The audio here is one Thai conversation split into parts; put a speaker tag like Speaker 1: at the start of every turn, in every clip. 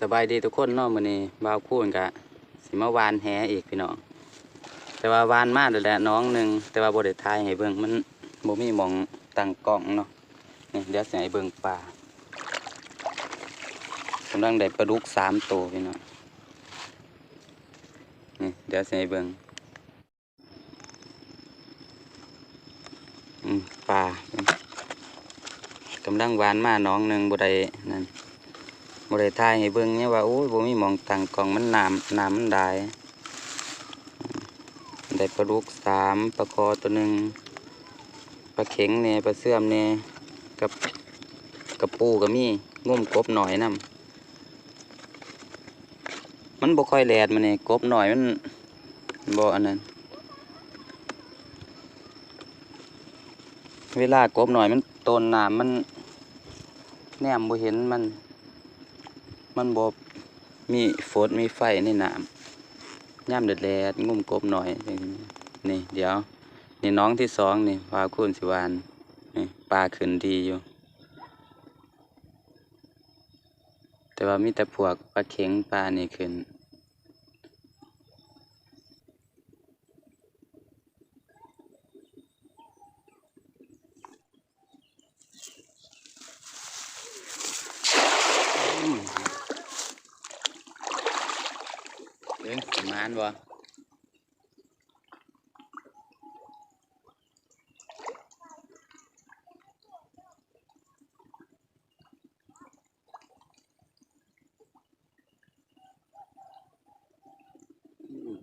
Speaker 1: สบายดีทุกคนเนาะมื้อนี้บ่าวคูนกะสิมาวานแหอีกพี่น้องแต่ว่าวานมากแล้วแหละน้องหนึ่งแต่ว่าบ่ได้ถ่ายให้เบิ่งมันบ่มีหม่องตั้งกล้องเนาะนี่เดี๋ยวสิให้เบิ่งปลากำลังได้ปลาดุกสามตัวพี่น้องนี่เดี๋ยวสิให้เบิ่งอืมปลากำลังวานมาน้องหนึ่งบ่ได้นั่น บริทายให้เบิ่งเนี่ยว่าโอ้ยบ่มีมองตังกล่องมันน้ำน้ำมันได้ได้ปลาลูกสามปลาคอตัวหนึ่งปลาเข็งเนี่ยปลาเสื่อมเนี่ยกับกับปูก็มีงุ่มกบหน่อยนํมันบ่ค่อยแหลดมันนี่กบหน่อยมันบ่อันนั้น เวลากบหน่อยมันต้นน้ำมันแนมบ่เห็นมัน มันบมีโฟดมีไฟในน้ำย่ำเดือดแดดงุ่มกบหน่อย นี่เดี๋ยว นี่น้องที่สองนี่วาคุณสิวานนี่ปลาขึ้นดีอยู่ แต่ว่ามีแต่พวกปลาเข็งปลานี่ขึ้น อืมเอ้ยประมาณบ่อืม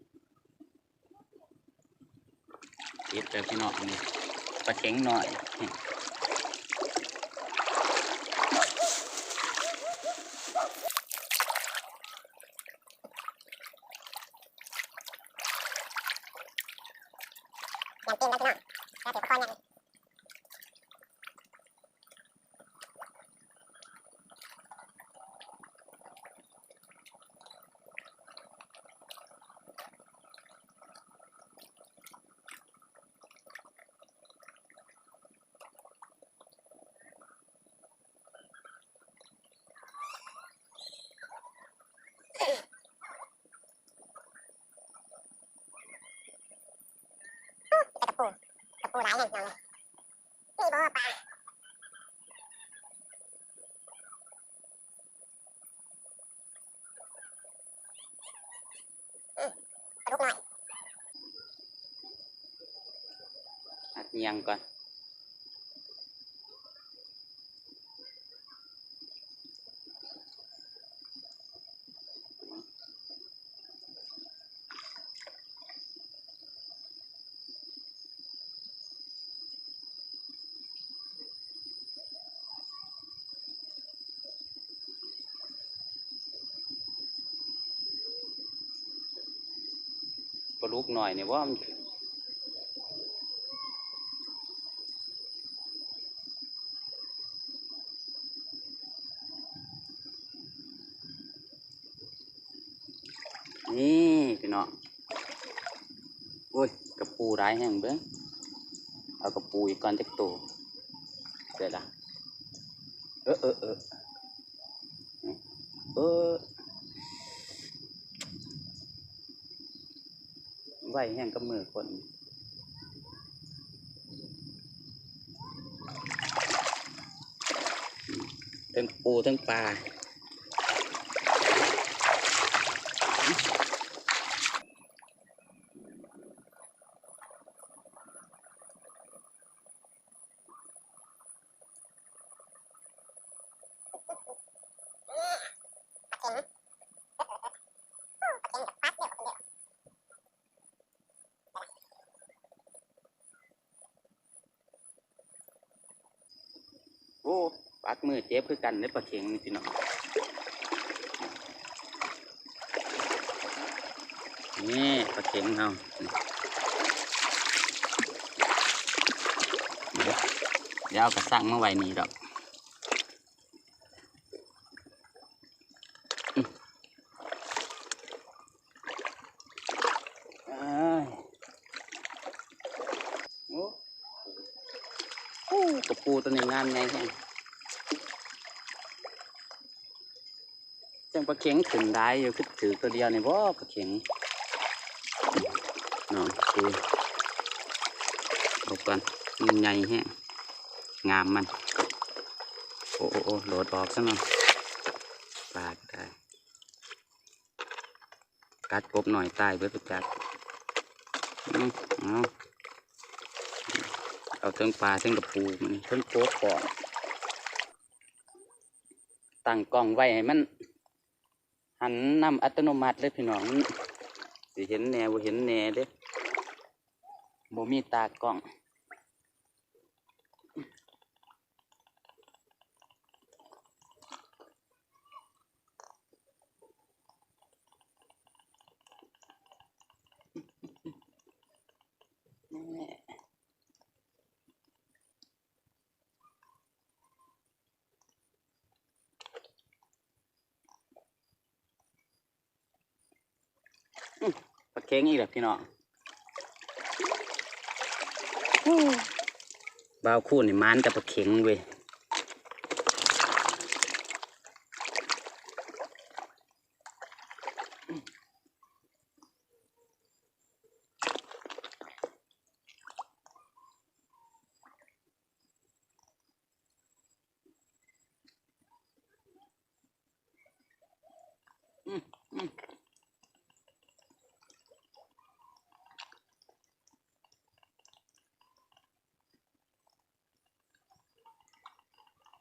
Speaker 1: ติดแล้วพี่ นี่ปลาเข็งหน่อย
Speaker 2: อย่างกินแล้วพี่น้องแล้วถือประคอนอย่างนี้ ไปกับปูกับปูหลายแห่งเอาเลยนี่บ่ปลาอืมปลาลูกหน่อย
Speaker 1: อัดเงี ยังก่อน ปลาลูกหน่อยเนี่ยว่ามันพี่น้องโอ้ยก ระปูร้ายแห้งเบิ้งเอากระปูอีกก่อนจักตัวเดี๋ยวละเออเออเออเออไหวแห้งกับมือคนทั้งปูทั้งปลา
Speaker 2: ปลาเข็งปลาเข็งปัดเดียวเดียว
Speaker 1: โอ้ปักมือเจ็บ คือกันในปลาเข็งนี่พี่น้องนี่ปลาเข็งเราเดี๋ยวเดี๋ยวเอากระสังมาไว้นี่ดอกอืมเอ้ยโอ้โอ้กระปูตัวนี้งามไงแค่จัง ปลาเข็งขึ้นได้อยู่คือถือตัวเดียวนี่บ่ปลาเข็งน้องคุยออกกันมันใหญ่แฮะงามมัน โอ้โอ้โอ้โหลดออกซะหน่อยปลาก็ได้กัดกบหน่อยตายเบิดประจักอืมเอาเอาเทิงปลาเทิงกระปูมันเทิงโคกก่อนตั้งกล้องไว้ให้มัน หันนำอัตโนมัติเลยพี่น้องสิเห็นแนวเห็นแนวเด้บ่มีตากล้อง ปลาเค็งอีกแล้วพี่น้องบ่าวคู่นี่มันกับปลาเค็งเว้ย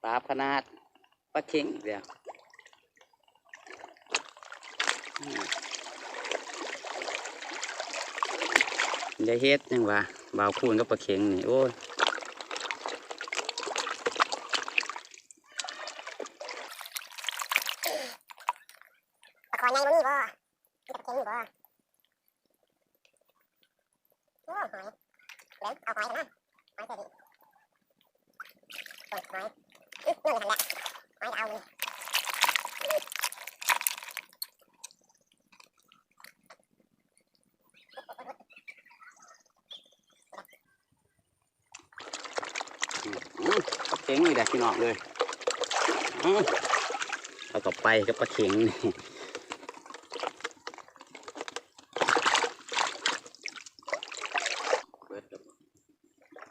Speaker 1: ปลาขนาดปลาเข่งเดียวอืมอย่าเฮ็ดยังวะบ่าวคูนกับปลาเข่งนี่โอ้ย
Speaker 2: ปลาคอใหญ่บ่มีบ่มีแต่ปลาเค็งอยู่บ่โอ้หอยเดี๋ยวเอาหอยกันนะหอยเสร็จดิโอ้ยหอยอื้อนั่นแหละหอยเอาเลย
Speaker 1: อื ข็งนี่แหละพี่น้องเลยเอาต่อไปกับปลาเข็งนี่เปิดกับ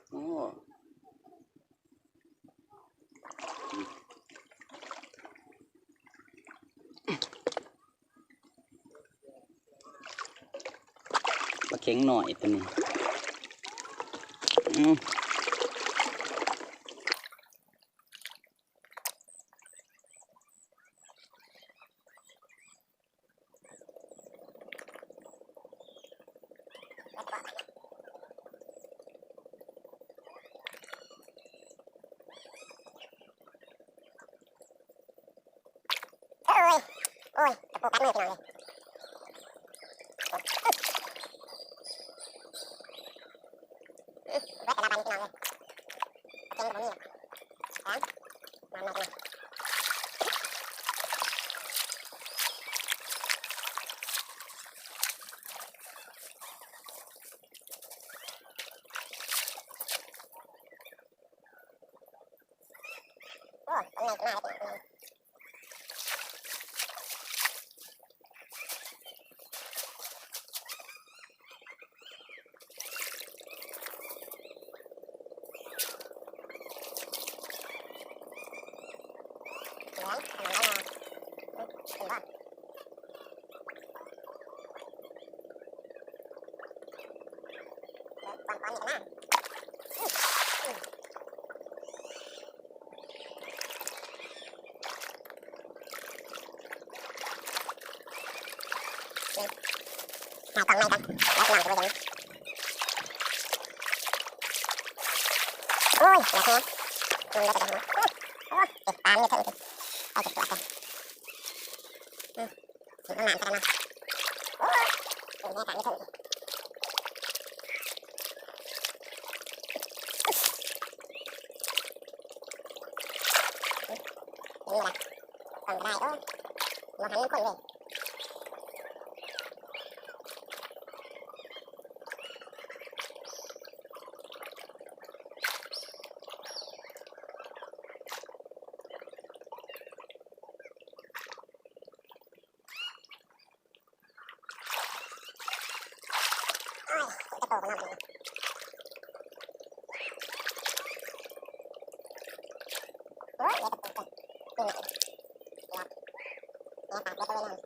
Speaker 1: โอ้ ปลาเข็งหน่อยตัวนี้อืม
Speaker 2: โอ้ยโอ้ยตะปูกัดมือพี่น้องเลยอื้อเบิดแต่ละบันพี่น้องเลยปลาเค็งก็บ่มีหรอกแถมมามาพี่น้อง โอ้ยเป็นไงกันมาเลยพี่น้องเหลืองขนมได้มาอื้อกินบ่เดี๋ยวก่อนก่อนนี่กันนะ หากล่องไม่กันแล้วกล่องจะไปยังโอ้ยอย่าเทนะมันก็จะไปทางนั้นโอ้ยเก็บตามไม่ถึงสิเอาเก็บตัวกันอืมถึงน้ำกันนะโอ้ยถึงแม่ตามไม่ถึงสินี่แหละกล่องก็ได้โอ้ยมาหันคนเลย โตมันเอาไปโอ้ยเดี๋ยวตะปูกันนี่นี่เนี่ยตากเดี๋ยวไปไว้นั่น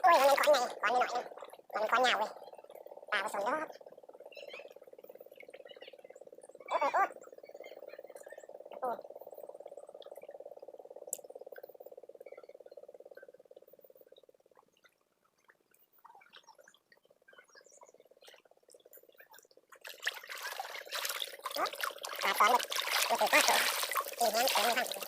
Speaker 2: โอ้ยมันก้อนใหญ่ก้อนนิดหน่อยมันก้อนยาวเว้ยตาผสมยอดโอ้โอ้โอ้โอ้ ตาซ้อนแบบมันถือว่าตัวอีกนั้นตัวนี้ทำ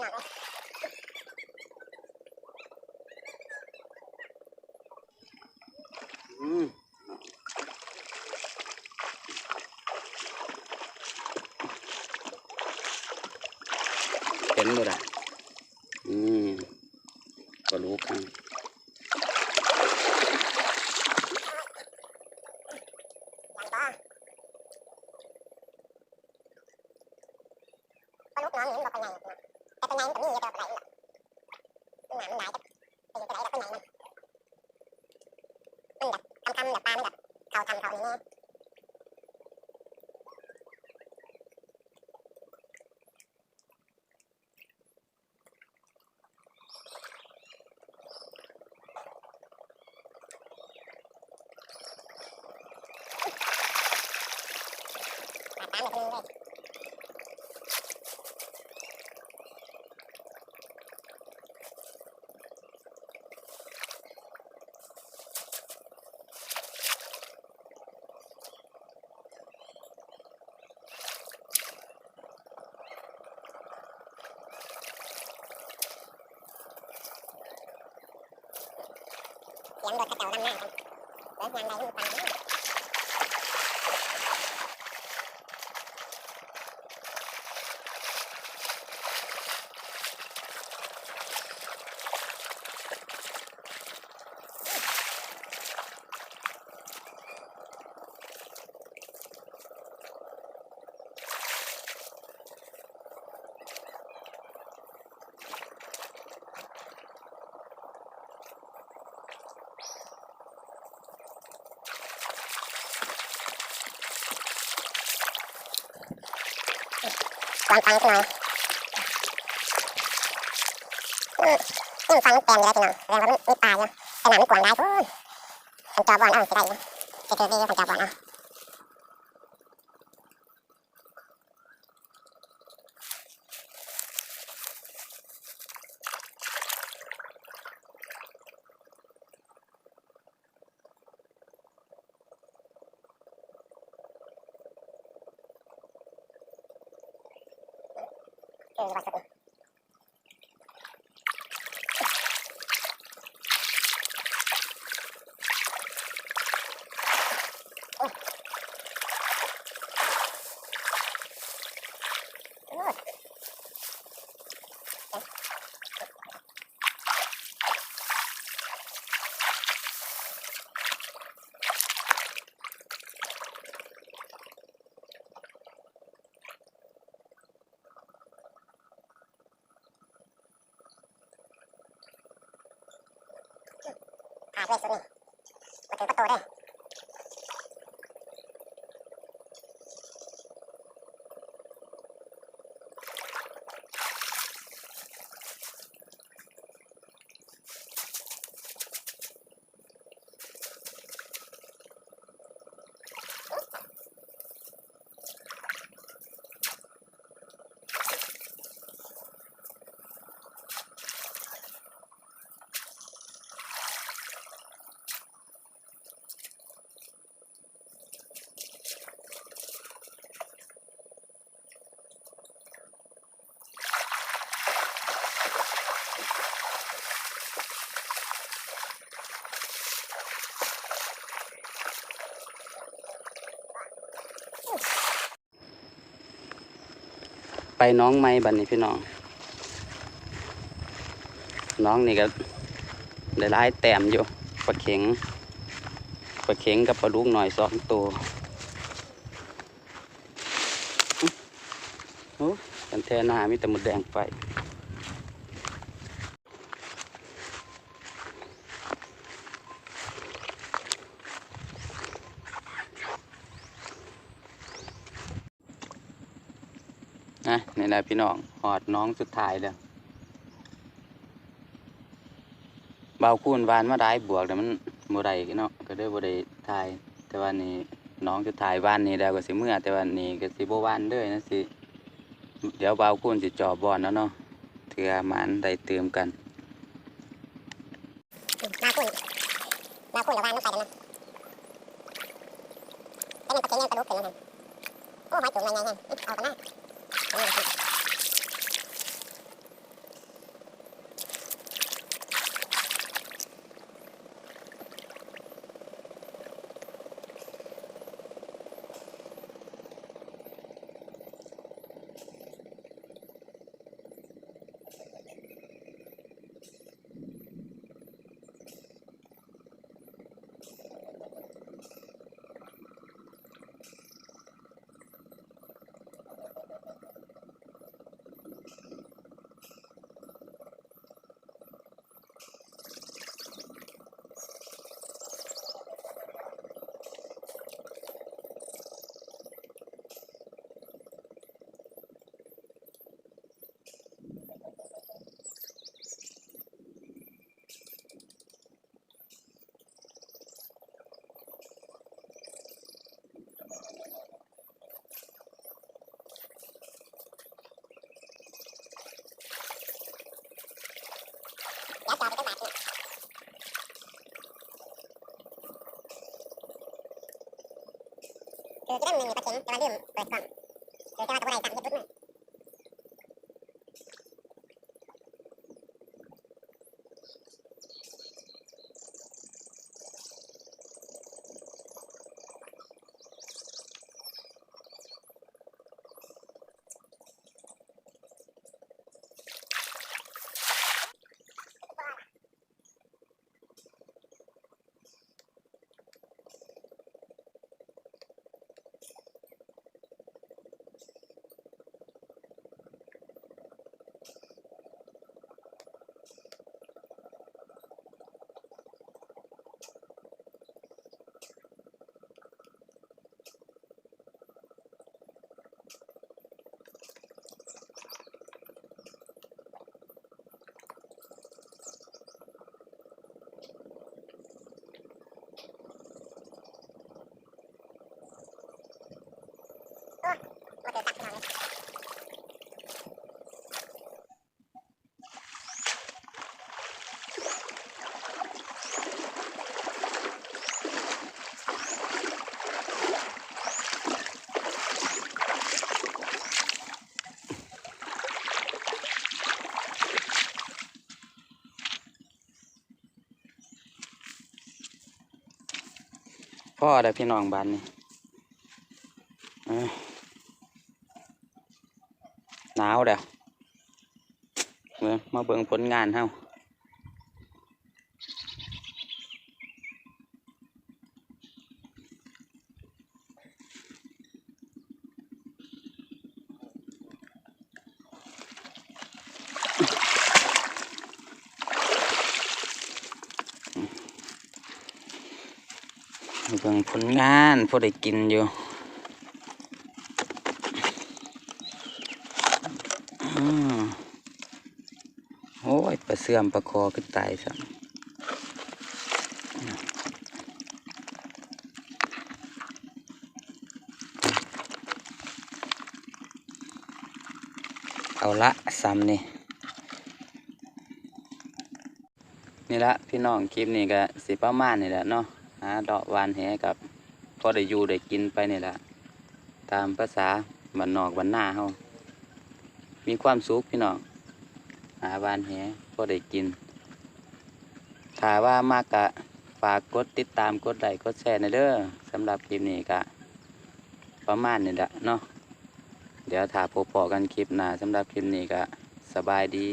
Speaker 2: เอาลูกหน่อย
Speaker 1: อืมเห็นบ่ได้อืมก็รู้กัน
Speaker 2: ยั ต่อปลาลูกน้องนี่มันบอกไปไหนแต่ไปไหนมันก็มีแต่ไหนล่ะมันหนามันหนาจะไปอยู่ไปไหนแล้วไปไหนมันมันแบบทำทำแบบปลามันแบบเขาทำเขาอย่างนี้ปลาตามแบบนี้เลย เสียงรถกระเจ้าดำหน้ากันเลองฟังฟังขึ้นหน่อยอืมนี่ฟังมันแปลงอยู่แล้วพี่น้องแสดงว่ามันมีปลาอยู่แต่หนามันกวนได้พุ่นขันจอบอลเอาสิได้อยู่จะเจอดีขันจอบอลเอา เออ ขาดเลยสุดนี่มาถึ
Speaker 1: ไปน้องไม้บันนี้พี่น้อง น้องนี่ก็ได้ร้ายแต้มอยู่ปลาเข็งปลาเข็งกับปลาลูกหน่อยสองตัวอื้อโอ้กันแทหน้ามีแต่หมดแดงไฟ แล้วพี่น้องหอดน้องสุดท้ายแล้วเบาคูนวานมาได้บวกแต่มันโมได้เนาะก็ได้โมได้ทาย แต่ว่านี่น้องจะถ่ายวานนี้แล้วก็สิเมื่อ แต่ว่านี่ก็สิบ่วานด้วยนะสิเดี๋ยวเบาคูนสิจอบบอนแล้วเนาะเถื่อมันได้เติมกัน
Speaker 2: มาคุณมาคุณระวังน้ำไปกันนะเป็นยังตะเกียงยังกระดูกเป็นยังไงโอ้หอยจุ่มยังไงไงเอากันนะ เดี๋ยวจอไปจังหวัดเนี่ย คือจะได้มันมีปลาเข็งแต่ว่าลืมเปิดกล่องคือจะว่าตัวใดจับยึดปุ๊บมันมา พ่อ
Speaker 1: ได้พี่น้องบ้านนี่าวแล้วมาเบิ่งผลงานเฮาเบิ่งผลงานพอได้กินอยู่อืมโอ้ยปลาเสื่อมปลาคอขึ้นตายซ้ำเอาละซ้ำนี่นี่ละพี่น้องคลิปนี้ก็สิประมาณนี่แหละเนาะหาดอกวานแหกับพอได้อยู่ได้กินไปนี่แหละตามภาษาบ้านนอกบ้านหน้าเฮามีความสุขพี่น้องาวานแหก็ได้กินถ้าว่ามากกะฝากกดติดตามกดไลค์กดแชร์ในเด้อสำหรับคลิปนี้กะประมาณนี้แหละเนาะเดี๋ยวถ้าพบพอกันคลิปหน้าสำหรับคลิปนี้กะสบายดี